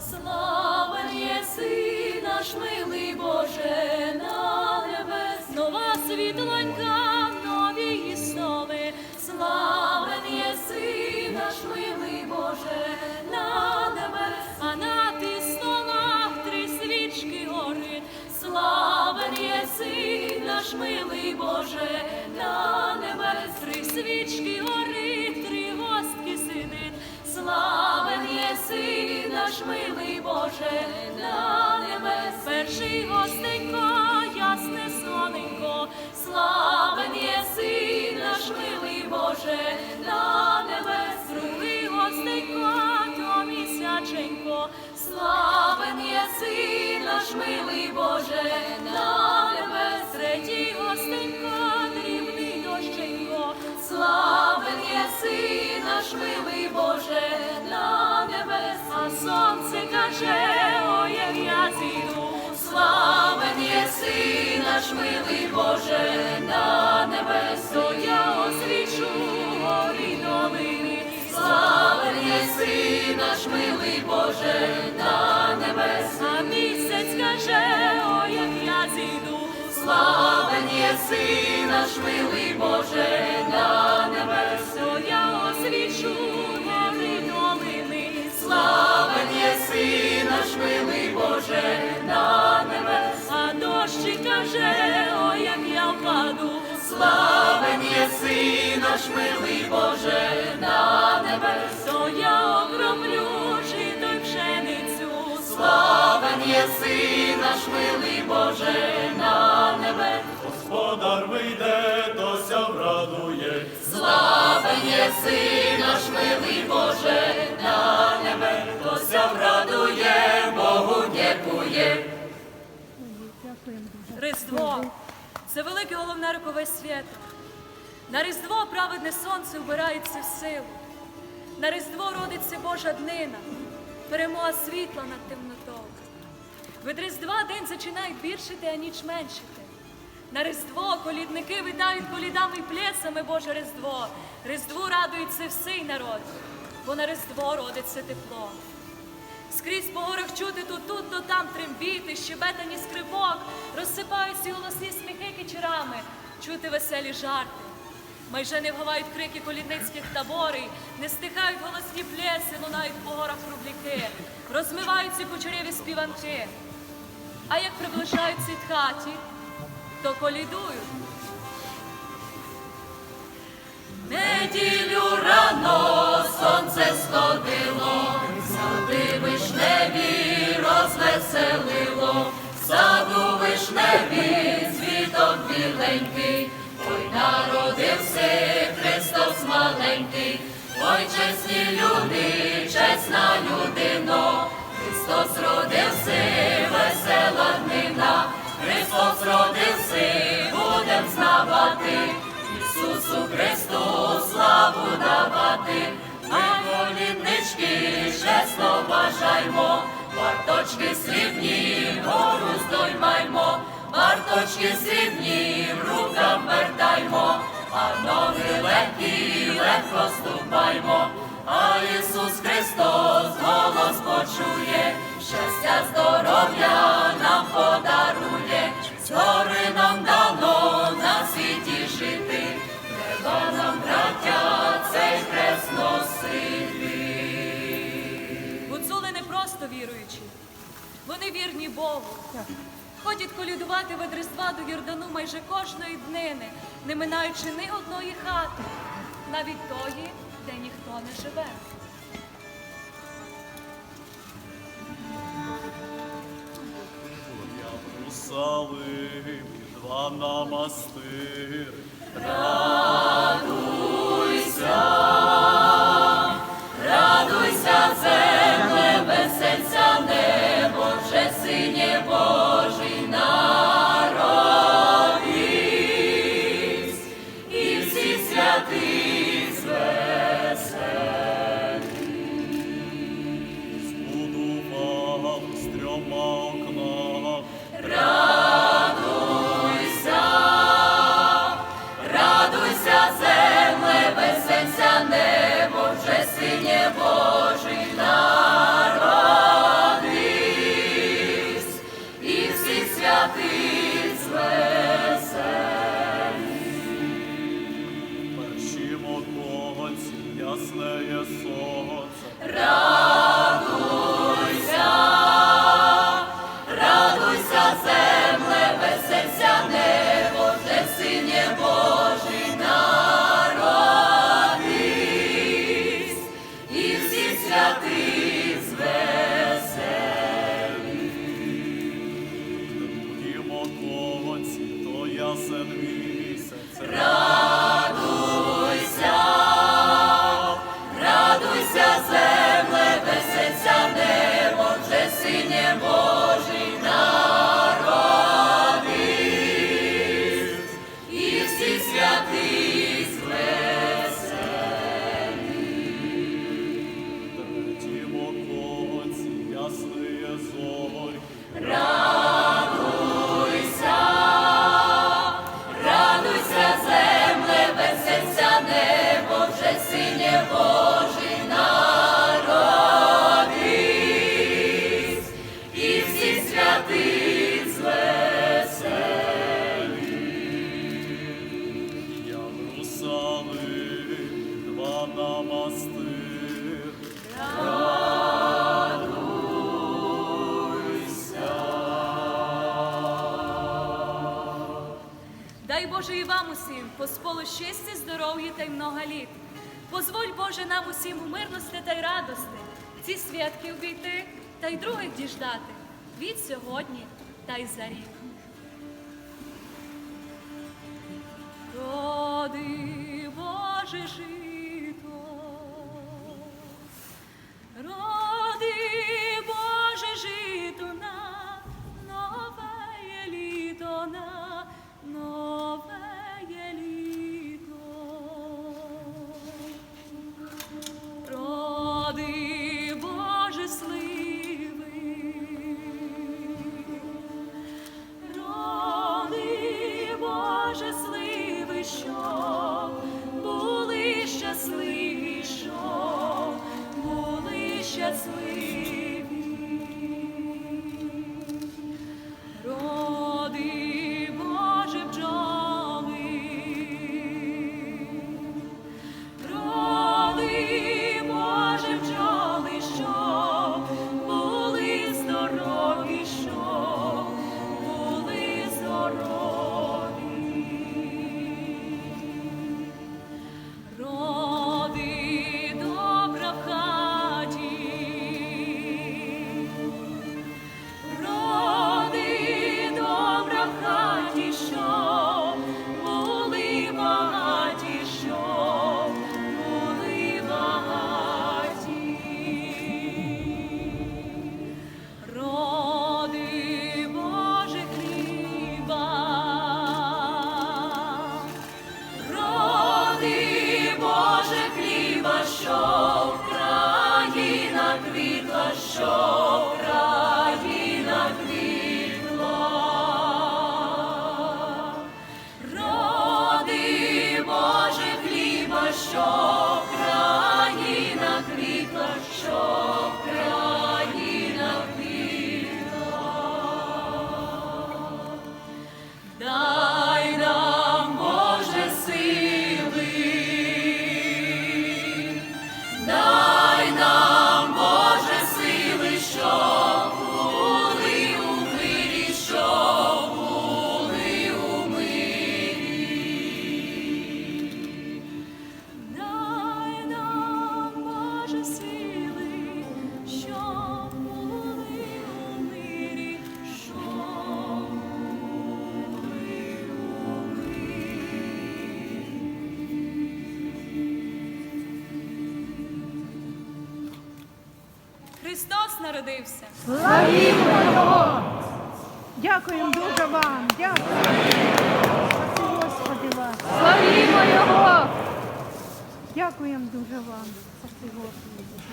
славен єси наш милий Перший гостенько, ясне соненько, славен єси наш милий Боже на небес. Другий гостенько, то місяченько, славен єси наш милий Боже на небес. Третій гостенько, дрібний дощенько, славен єси наш милий Боже на небес. А сонце каже, як я зійду, славен наш милий Боже на небес. То я освічу горі долини, славен єси наш милий Боже на небес. А місяць каже, ой, як я зійду, славен наш милий Боже на небес. Єси наш милий Боже на небес. То я окроплю жито й пшеницю, славен єси наш милий Боже на небес. Господар вийде, тося врадує. Славен єси наш милий Боже на небе, хто ся врадує, Богу дякує. Різдво це велике головне рокове свято. На Різдво праведне сонце вбирається в силу. На Різдво родиться Божа днина, перемога світла над темнотою. Від Різдва день зачинають більшити, а ніч меншити. На Різдво колідники вітають колідами й плесами Боже Різдво. Різдву радується всій народ, бо на Різдво родиться тепло. Скрізь по горах чути тут, тут, то там трембіти, щебетані скрипок, розсипаються голосні сміхи кичерами, чути веселі жарти. Майже не вгавають крики колідницьких таборів, не стихають голосні плеси, лунають по горах рубліки, розмиваються кучеряві співанки. А як приближаються хаті, то колідують. Неділю рано сонце сходило, сади вишневі розвеселило, саду вишневі цвіток біленький, народився Христос маленький, ой чесні люди, чесна людино, Христос родився, весела днина, Христос родився, будем знавати. Ісусу Христу славу давати, ми коліднички чесно бажаймо, варточки срібні, гору здоймаймо, варточки срібні, в легкі, легко ступаймо, а Ісус Христос голос почує, щастя, здоров'я нам подарує, згори нам дано на світі жити, треба нам, браття, цей хрест носити. Гуцули не просто віруючі, вони вірні Богу. Ходять колядувати від до Йордану майже кожної днини, не минаючи ні одної хати, навіть тої, де ніхто не живе. Русали, два намастир. Красное солнце. синє Боже. Боже, і вам усім, посполу щастя, здоров'я та й много літ. Позволь, Боже, нам усім у мирності та й радости, ці святки обійти та й других діждати від сьогодні та й за рік. Роди, Боже, жив. народився. Славімо Його! Дякуємо дуже вам! Дякуємо, Господи вас! Славімо Його! Дякуємо дуже вам, Господи!